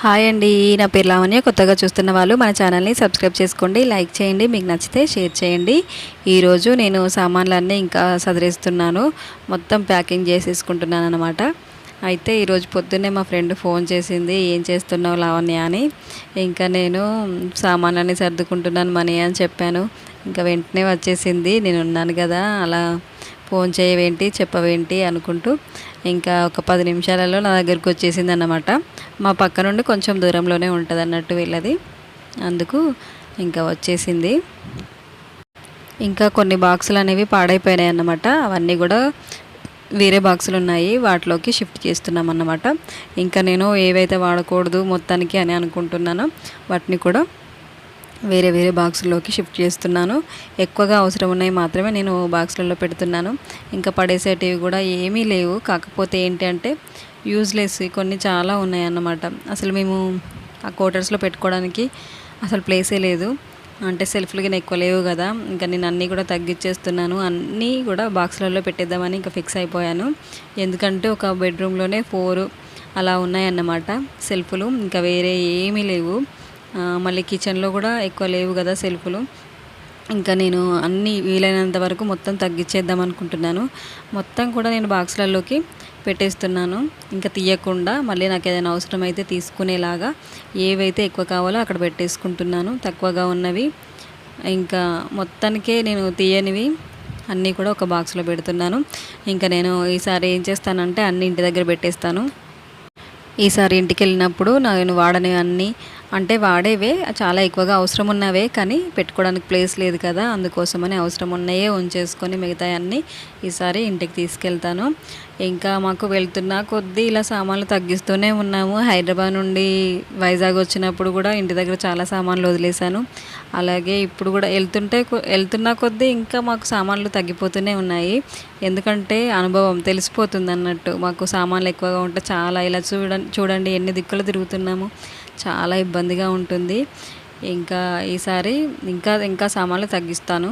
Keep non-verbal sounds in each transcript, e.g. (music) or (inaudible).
Hi అండి నా పేరు లావణ్య. కొత్తగా చూస్తున్న వాళ్ళు మన ఛానల్ని సబ్స్క్రైబ్ చేసుకోండి లైక్ చేయండి మీకు నచ్చితే షేర్ చేయండి. ఈరోజు నేను సామాన్లన్నీ ఇంకా సదిరేస్తున్నాను మొత్తం ప్యాకింగ్ చేసేసుకుంటున్నాను అనమాట అయితే ఈరోజు పొద్దున్నే మా ఫ్రెండ్ ఫోన్ చేసింది ఏం చేస్తున్నావు లావణ్య? అని. ఇంకా నేను సామాన్లన్నీ సర్దుకుంటున్నాను మనీ అని చెప్పాను. ఇంకా వెంటనే వచ్చేసింది నేను ఉన్నాను కదా అలా ఫోన్ చేయవేంటి చెప్పవేంటి అనుకుంటూ ఇంకా ఒక పది నిమిషాలలో నా దగ్గరికి వచ్చేసింది అన్నమాట మా పక్క నుండి కొంచెం దూరంలోనే ఉంటుంది అన్నట్టు వీళ్ళది. అందుకు ఇంకా వచ్చేసింది. ఇంకా కొన్ని బాక్సులు అనేవి పాడైపోయినాయి అన్నమాట. అవన్నీ కూడా వేరే బాక్సులు ఉన్నాయి వాటిలోకి షిఫ్ట్ చేస్తున్నాం అన్నమాట ఇంకా నేను ఏవైతే వాడకూడదు మొత్తానికి అని అనుకుంటున్నానో వాటిని కూడా వేరే వేరే బాక్సుల్లోకి షిఫ్ట్ చేస్తున్నాను. ఎక్కువగా అవసరం ఉన్నాయి మాత్రమే నేను బాక్సులలో పెడుతున్నాను. ఇంకా పడేసేటివి కూడా ఏమీ లేవు. కాకపోతే ఏంటి అంటే యూజ్లెస్ కొన్ని చాలా ఉన్నాయి అన్నమాట అసలు మేము ఆ క్వార్టర్స్లో పెట్టుకోవడానికి అసలు ప్లేసే లేదు. అంటే సెల్ఫ్లు కింద ఎక్కువ లేవు కదా. ఇంకా నేను అన్నీ కూడా తగ్గించేస్తున్నాను అన్నీ కూడా బాక్సులలో పెట్టేద్దామని ఇంకా ఫిక్స్ అయిపోయాను. ఎందుకంటే ఒక బెడ్రూమ్లోనే ఫోర్ అలా ఉన్నాయన్నమాట సెల్ఫ్లు ఇంకా వేరే ఏమీ లేవు. మళ్ళీ కిచెన్లో కూడా ఎక్కువ లేవు కదా సెల్ఫ్లు. ఇంకా నేను అన్ని వీలైనంత వరకు మొత్తం తగ్గించేద్దాం అనుకుంటున్నాను. మొత్తం కూడా నేను బాక్స్లలోకి పెట్టేస్తున్నాను. ఇంకా తీయకుండా మళ్ళీ నాకు ఏదైనా అవసరం అయితే తీసుకునేలాగా ఏవైతే ఎక్కువ కావాలో అక్కడ పెట్టేసుకుంటున్నాను. తక్కువగా ఉన్నవి. ఇంకా మొత్తానికే నేను తీయనివి అన్నీ కూడా ఒక బాక్స్లో పెడుతున్నాను. ఇంకా నేను ఈసారి ఏం చేస్తానంటే అన్ని ఇంటి దగ్గర పెట్టేస్తాను. ఈసారి ఇంటికి వెళ్ళినప్పుడు నేను వాడని అన్నీ అంటే వాడేవే చాలా ఎక్కువగా అవసరం ఉన్నవే కానీ పెట్టుకోవడానికి ప్లేస్ లేదు కదా అందుకోసమని అవసరం ఉన్నాయే ఉంచేసుకొని మిగతా అన్నీ ఈసారి ఇంటికి తీసుకెళ్తాను. ఇంకా మాకు వెళ్తున్న కొద్దీ ఇలా సామాన్లు తగ్గిస్తూనే ఉన్నాము. హైదరాబాద్ నుండి వైజాగ్ వచ్చినప్పుడు కూడా ఇంటి దగ్గర చాలా సామాన్లు వదిలేశాను. అలాగే ఇప్పుడు కూడా వెళ్తుంటే వెళ్తున్న కొద్దీ ఇంకా మాకు సామాన్లు తగ్గిపోతూనే ఉన్నాయి. ఎందుకంటే అనుభవం తెలిసిపోతుంది అన్నట్టు మాకు సామాన్లు ఎక్కువగా ఉంటే చాలా ఇలా చూడండి చూడండి ఎన్ని దిక్కులు తిరుగుతున్నాము. చాలా ఇబ్బందిగా ఉంటుంది. ఇంకా ఈసారి ఇంకా ఇంకా సామాన్లు తగ్గిస్తాను.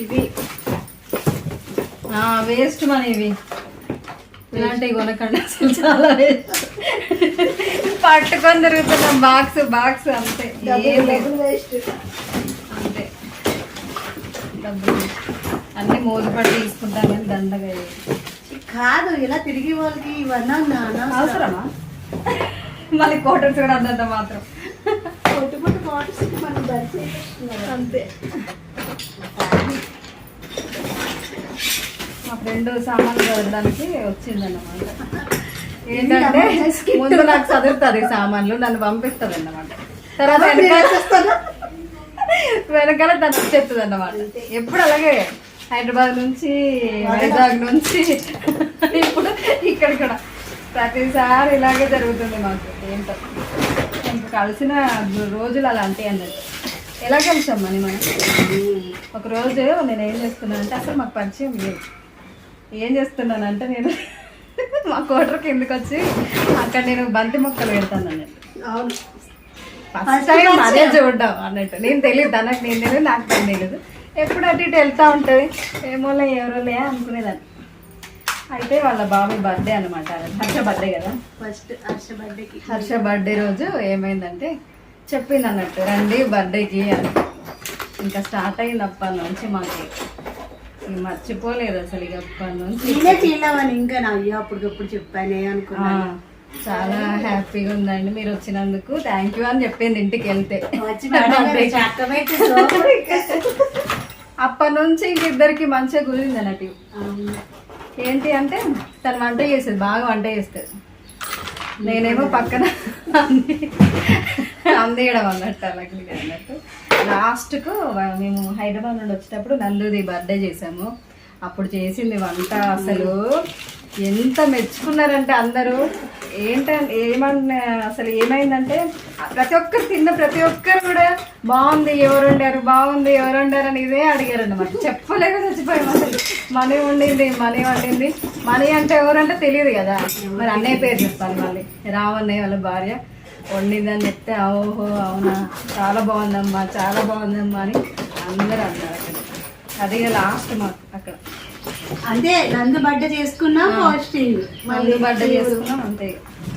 ఇవి. వేస్ట్ మన ఇవి. ఇలాంటివి కొనకండి. అసలు చాలా వేస్ట్. పట్టుకొని తిరుగుతున్నాం. బాక్స్ బాక్స్ అంతే. అంతే. డబ్బులు అన్ని మోజు పడి తీసుకుంటాం కానీ దండగా. కాదు ఇలా తిరిగి వాళ్ళకి ఇవన్నీ అవసరమా? మళ్ళీ క్వార్టర్స్ కూడా అంతంత మాత్రం. మనం దంచి అంతే. మా ఫ్రెండ్ సామాన్లు చదవడానికి వచ్చిందన్నమాట. ఏంటంటే ముందు నాకు చదువుతుంది సామాన్లు నన్ను పంపిస్తుంది అన్నమాట తర్వాత వెనకాల వెనకాల తను వచ్చేస్తుంది అన్నమాట ఎప్పుడు అలాగే హైదరాబాద్ నుంచి వైజాగ్ నుంచి ఇప్పుడు ఇక్కడ కూడా. ప్రతిసారి ఇలాగే జరుగుతుంది మాకు. ఏంటో. ఇంకా కలిసిన రోజులు అలా అంటే అన్నట్టు ఎలా కలిసాం మని మనం? ఒక రోజు నేను ఏం చేస్తున్నానంటే అసలు మాకు పరిచయం లేదు. ఏం చేస్తున్నానంటే నేను మా కోటర్కి ఎందుకు వచ్చి అక్కడ నేను బంతి మొక్కలు పెడతాను అన్నట్టు. అవును. ఫస్ట్ టైం అదే చూడడం అన్నట్టు. నేను తెలియదు తనకు నేను తెలియదు నాకు తెలియదు. ఎప్పుడు అటు ఇటు వెళ్తా ఉంటుంది. ఏమోలే ఎవరోలే అనుకునేదాన్ని. అయితే వాళ్ళ బాబాయ్ బర్త్డే అనమాట హర్ష బర్త్డే కదా. ఫస్ట్ హర్ష బర్త్డేకి హర్ష బర్త్డే రోజు ఏమైందంటే చెప్పింది అన్నట్టు రండి బర్త్డేకి అని. ఇంకా స్టార్ట్ అయింది అప్పటి నుంచి మాకు. మర్చిపోలేదు అసలు ఇక అప్పటి నుంచి. నేనే చేయలేమని ఇంకా నా అయ్యో అప్పటికప్పుడు చెప్పానే ఆ, అనుకున్నాను చాలా హ్యాపీగా ఉందండి మీరు వచ్చినందుకు. థ్యాంక్ యూ అని చెప్పింది ఇంటికి వెళ్తే. (laughs) అప్పటి నుంచి ఇంక ఇద్దరికి మంచిగా కుదిరింది అన్నట్టు. ఏంటి అంటే తను వంట చేసేది బాగా వంట చేస్తుంది. నేనేమో పక్కన అంది అందేయడం అన్నట్టు అలాగే అన్నట్టు. లాస్ట్కు మేము హైదరాబాద్ నుండి వచ్చేటప్పుడు నందుది బర్త్డే చేసాము అప్పుడు చేసింది వంట అసలు. ఎంత మెచ్చుకున్నారంటే అందరూ. ఏంటంటే ఏమన్నా అసలు ఏమైందంటే ప్రతి ఒక్కరు తిన్న ప్రతి ఒక్కరు కూడా బాగుంది ఎవరు వండారు బాగుంది ఎవరు వండారు అని ఇదే అడిగారు అనమాట చెప్పలేక చచ్చిపోయాం అసలు. మనీ వండింది మనీ వండింది. మనీ అంటే ఎవరంటే తెలియదు కదా. మరి అన్నయ్య పేరు చెప్పాలి మళ్ళీ. రామన్నయ్య వాళ్ళ భార్య. వండిందని చెప్తే ఓహో అవునా? చాలా బాగుందమ్మా చాలా బాగుందమ్మా అని అందరూ అన్నారు. అది లాస్ట్ మాకు అంటే నందు బర్త్డే చేసుకున్నా పోస్టింగ్ మళ్ళీ బర్త్డే చేసుకున్నాం అంతే.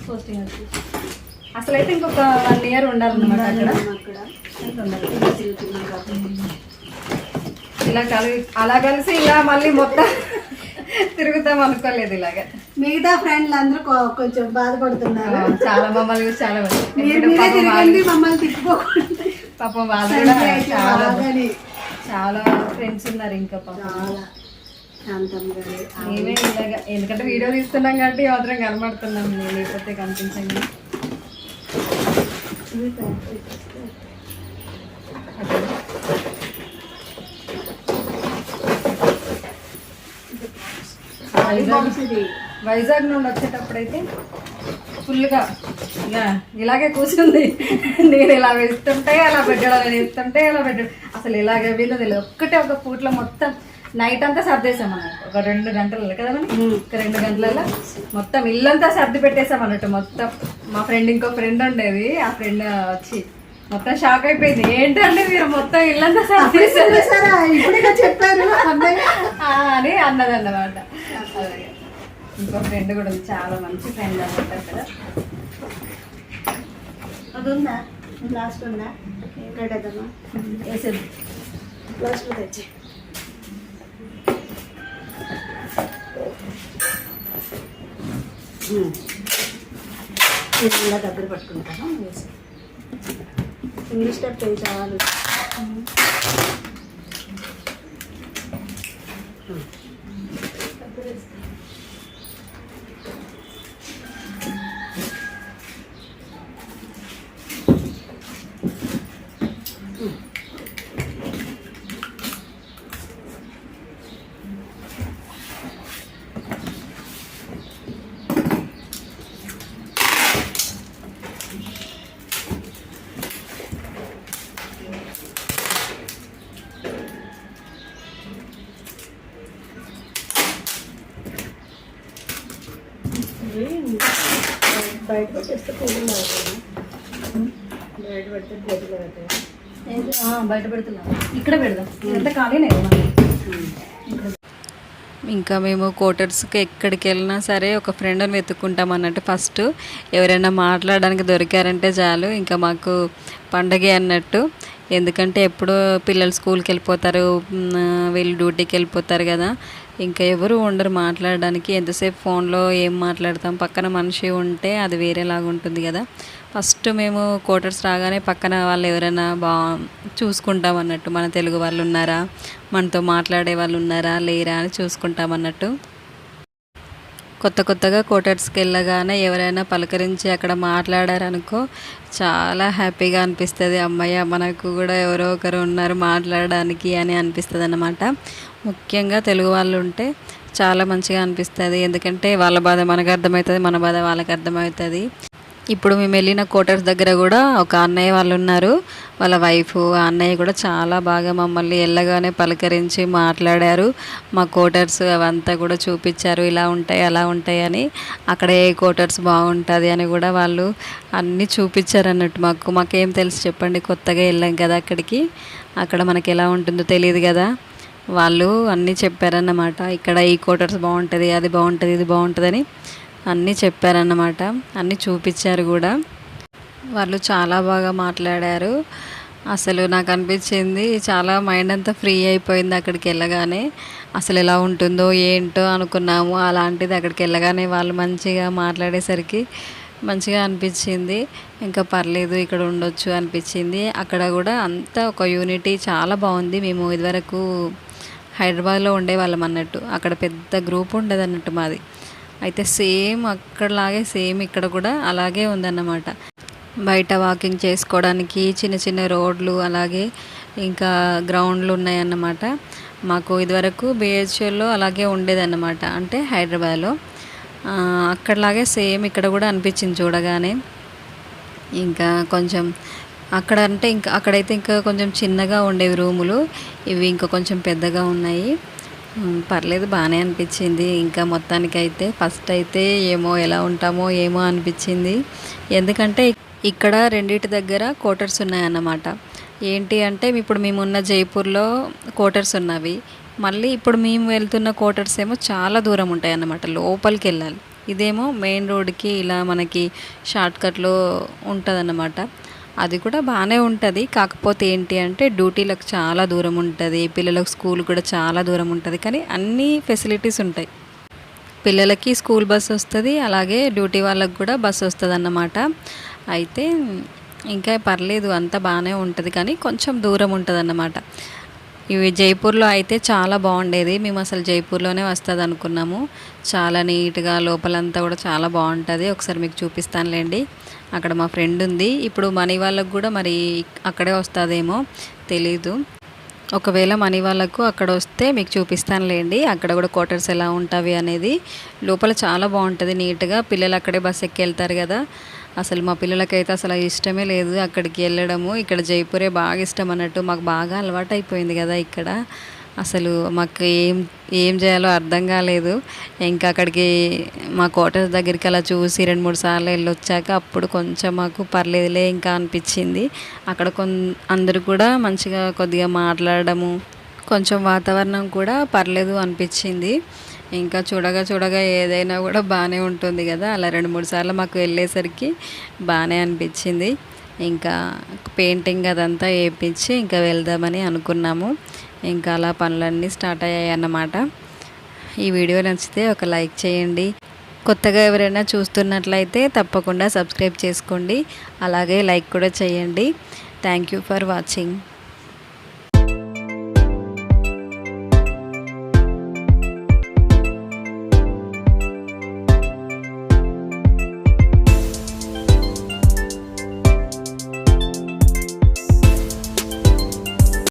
పోస్టింగ్ అసలు అయితే ఇంకొక వన్ ఇయర్ ఉండాలన్నమాట అక్కడ. ఇలా కలిసి అలా కలిసి ఇలా మళ్ళీ మొత్తం తిరుగుతాం అనుకోలేదు ఇలాగా. మిగతా ఫ్రెండ్లు అందరూ కొంచెం బాధపడుతున్నారు. చాలా మమ్మల్ని చూసి చాలా మంది. మమ్మల్ని తిప్పుకోకుండా పాపం కూడా చాలా చాలా ఫ్రెండ్స్ ఉన్నారు ఇంకా పాపం. మేమే ఇలాగా ఎందుకంటే వీడియో తీస్తున్నాం కాబట్టి మాత్రం కనబడుతున్నాం మేము లేకపోతే కనిపించండి వైజాగ్ వైజాగ్ నుండి వచ్చేటప్పుడైతే ఫుల్గా ఇలా ఇలాగే కూర్చుంది. నేను ఇలా వేస్తుంటే అలా పెట్టడం నేను వేస్తుంటే అలా పెట్టడం. అసలు ఇలాగే వీళ్ళు తెలియదు ఒక్కటే ఒక పూట్లో మొత్తం నైట్ అంతా సర్దేశాం అన్నట్టు ఒక రెండు గంటలలో కదా? ఒక రెండు గంటలలో మొత్తం ఇల్లంతా సర్ది పెట్టేసాం అన్నట్టు మొత్తం. మా ఫ్రెండ్ ఇంకో ఫ్రెండ్ ఉండేది. ఆ ఫ్రెండ్ వచ్చి మొత్తం షాక్ అయిపోయింది. ఏంటంటే మీరు మొత్తం ఇల్లంతా సర్దేశారు? సరే ఇప్పుడే చెప్పారు. అని అన్నది అన్నమాట. ఇంకో ఫ్రెండ్ కూడా ఉంది. చాలా మంచి ఫ్రెండ్ అనమాట అక్కడ. అది ఉందా? లాస్ట్ ఉందా పెట్టేద్దామా వేసేది లాస్ట్ తెచ్చి. ఇలా దగ్గర పట్టుకుంటాను. ఇంగ్లీష్ స్టెప్ ఏం చాలు బయట పెట్టేస్తే అవుతుంది బయట పెడితే అవుతాయి? ఆ, బయట పెడుతున్నాం. ఇక్కడ పెడదాం. ఖాళీనే మనకి. ఇంకా మేము క్వార్టర్స్కి ఎక్కడికి వెళ్ళినా సరే ఒక ఫ్రెండ్ని వెతుక్కుంటాం అన్నట్టు ఫస్ట్ ఎవరైనా మాట్లాడడానికి దొరికారంటే చాలు. ఇంకా మాకు పండగే అన్నట్టు. ఎందుకంటే ఎప్పుడు పిల్లలు స్కూల్కి వెళ్ళిపోతారు. వీళ్ళు డ్యూటీకి వెళ్ళిపోతారు కదా. ఇంకా ఎవరు ఉండరు మాట్లాడడానికి. ఎంతసేపు ఫోన్లో ఏం మాట్లాడతాం? పక్కన మనిషి ఉంటే అది వేరేలాగా ఉంటుంది కదా. ఫస్ట్ మేము క్వార్టర్స్ రాగానే పక్కన వాళ్ళు ఎవరైనా బా చూసుకుంటాం అన్నట్టు. మన తెలుగు వాళ్ళు ఉన్నారా? మనతో మాట్లాడే వాళ్ళు ఉన్నారా? లేరా? అని చూసుకుంటాం అన్నట్టు. కొత్త కొత్తగా క్వార్టర్స్కి వెళ్ళగానే ఎవరైనా పలకరించి అక్కడ మాట్లాడారనుకో చాలా హ్యాపీగా అనిపిస్తుంది. అమ్మయ్య మనకు కూడా ఎవరో ఒకరు ఉన్నారు మాట్లాడడానికి అని అనిపిస్తుంది అన్నమాట ముఖ్యంగా తెలుగు వాళ్ళు ఉంటే చాలా మంచిగా అనిపిస్తుంది. ఎందుకంటే వాళ్ళ బాధ మనకు అర్థమవుతుంది మన బాధ వాళ్ళకి అర్థమవుతుంది. ఇప్పుడు మేము వెళ్ళిన క్వార్టర్స్ దగ్గర కూడా ఒక అన్నయ్య వాళ్ళు ఉన్నారు. వాళ్ళ వైఫ్ ఆ అన్నయ్య కూడా చాలా బాగా మమ్మల్ని వెళ్ళగానే పలకరించి మాట్లాడారు. మా క్వార్టర్స్ అవంతా కూడా చూపించారు. ఇలా ఉంటాయి అలా ఉంటాయి అని. అక్కడ ఏ క్వార్టర్స్ బాగుంటుంది అని కూడా వాళ్ళు అన్నీ చూపించారు అన్నట్టు మాకు. మాకేం తెలుసు చెప్పండి కొత్తగా వెళ్ళాం కదా అక్కడికి. అక్కడ మనకి ఎలా ఉంటుందో తెలియదు కదా. వాళ్ళు అన్నీ చెప్పారన్నమాట. ఇక్కడ ఈ క్వార్టర్స్ బాగుంటుంది అది బాగుంటుంది ఇది బాగుంటుందని అన్నీ చెప్పారన్నమాట. అన్నీ చూపించారు కూడా. వాళ్ళు చాలా బాగా మాట్లాడారు. అసలు నాకు అనిపించింది చాలా మైండ్ అంతా ఫ్రీ అయిపోయింది అక్కడికి వెళ్ళగానే. అసలు ఎలా ఉంటుందో ఏంటో అనుకున్నాము. అలాంటిది అక్కడికి వెళ్ళగానే వాళ్ళు మంచిగా మాట్లాడేసరికి మంచిగా అనిపించింది. ఇంకా పర్లేదు ఇక్కడ ఉండొచ్చు అనిపించింది. అక్కడ కూడా అంతా ఒక యూనిటీ చాలా బాగుంది. మేము ఇదివరకు హైదరాబాద్లో ఉండేవాళ్ళం అన్నట్టు. అక్కడ పెద్ద గ్రూప్ ఉండేది అన్నట్టు మాది. అయితే సేమ్ అక్కడలాగే సేమ్ ఇక్కడ కూడా అలాగే ఉందన్నమాట. బయట వాకింగ్ చేసుకోవడానికి చిన్న చిన్న రోడ్లు అలాగే ఇంకా గ్రౌండ్లు ఉన్నాయన్నమాట. మాకు ఇదివరకు బిహెచ్ఎల్లో అలాగే ఉండేదన్నమాట అంటే హైదరాబాద్లో. అక్కడలాగే సేమ్ ఇక్కడ కూడా అనిపించింది చూడగానే. ఇంకా కొంచెం అక్కడ అంటే ఇంకా అక్కడైతే ఇంకా కొంచెం చిన్నగా ఉండేవి రూములు. ఇవి ఇంకా కొంచెం పెద్దగా ఉన్నాయి. పర్లేదు బాగానే అనిపించింది. ఇంకా మొత్తానికైతే ఫస్ట్ అయితే ఏమో ఎలా ఉంటామో ఏమో అనిపించింది. ఎందుకంటే ఇక్కడ రెండింటి దగ్గర క్వార్టర్స్ ఉన్నాయన్నమాట. ఏంటి అంటే ఇప్పుడు మేమున్న జైపూర్లో క్వార్టర్స్ ఉన్నవి. మళ్ళీ ఇప్పుడు మేము వెళ్తున్న క్వార్టర్స్ ఏమో చాలా దూరం ఉంటాయి అన్నమాట లోపలికి వెళ్ళాలి ఇదేమో మెయిన్ రోడ్కి ఇలా మనకి షార్ట్కట్లో ఉంటుందన్నమాట. అది కూడా బాగానే ఉంటుంది. కాకపోతే ఏంటి అంటే డ్యూటీలకు చాలా దూరం ఉంటుంది. పిల్లలకు స్కూల్ కూడా చాలా దూరం ఉంటుంది. కానీ అన్ని ఫెసిలిటీస్ ఉంటాయి. పిల్లలకి స్కూల్ బస్ వస్తుంది. అలాగే డ్యూటీ వాళ్ళకి కూడా బస్ వస్తుంది అన్నమాట అయితే ఇంకా పర్లేదు. అంతా బాగానే ఉంటుంది. కానీ కొంచెం దూరం ఉంటుంది అన్నమాట ఇవి జైపూర్లో అయితే చాలా బాగుండేది. మేము అసలు జైపూర్లోనే వస్తుంది అనుకున్నాము చాలా నీట్గా లోపలంతా కూడా చాలా బాగుంటుంది. ఒకసారి మీకు చూపిస్తానులేండి. అక్కడ మా ఫ్రెండ్ ఉంది. ఇప్పుడు మనీ వాళ్ళకు కూడా మరి అక్కడే వస్తుందేమో తెలీదు. ఒకవేళ మనీ వాళ్ళకు అక్కడ వస్తే మీకు చూపిస్తానులేండి. అక్కడ కూడా క్వార్టర్స్ ఎలా ఉంటాయి అనేది. లోపల చాలా బాగుంటుంది నీట్గా. పిల్లలు అక్కడే బస్ ఎక్కి వెళ్తారు కదా. అసలు మా పిల్లలకైతే అసలు ఇష్టమే లేదు అక్కడికి వెళ్ళడము. ఇక్కడ జైపూరే బాగా ఇష్టం అన్నట్టు మాకు బాగా అలవాటు అయిపోయింది కదా ఇక్కడ. అసలు మాకు ఏం ఏం చేయాలో అర్థం కాలేదు. ఇంకా అక్కడికి మా క్వార్టర్స్ దగ్గరికి అలా చూసి రెండు మూడు సార్లు వెళ్ళొచ్చాక అప్పుడు కొంచెం మాకు పర్లేదులే ఇంకా అనిపించింది. అక్కడ కొన్ అందరూ కూడా మంచిగా కొద్దిగా మాట్లాడడము కొంచెం వాతావరణం కూడా పర్లేదు అనిపించింది. ఇంకా చూడగా చూడగా ఏదైనా కూడా బాగానే ఉంటుంది కదా. అలా రెండు మూడు సార్లు మాకు వెళ్ళేసరికి బాగానే అనిపించింది. ఇంకా పెయింటింగ్ అదంతా వేయించి ఇంకా వెళ్దామని అనుకున్నాము. ఇంకా అలా పనులన్నీ స్టార్ట్ అయ్యాయి అన్నమాట. ఈ వీడియో నచ్చితే ఒక లైక్ చేయండి. కొత్తగా ఎవరైనా చూస్తున్నట్లయితే తప్పకుండా సబ్స్క్రైబ్ చేసుకోండి. అలాగే లైక్ కూడా చేయండి. Thank you for watching.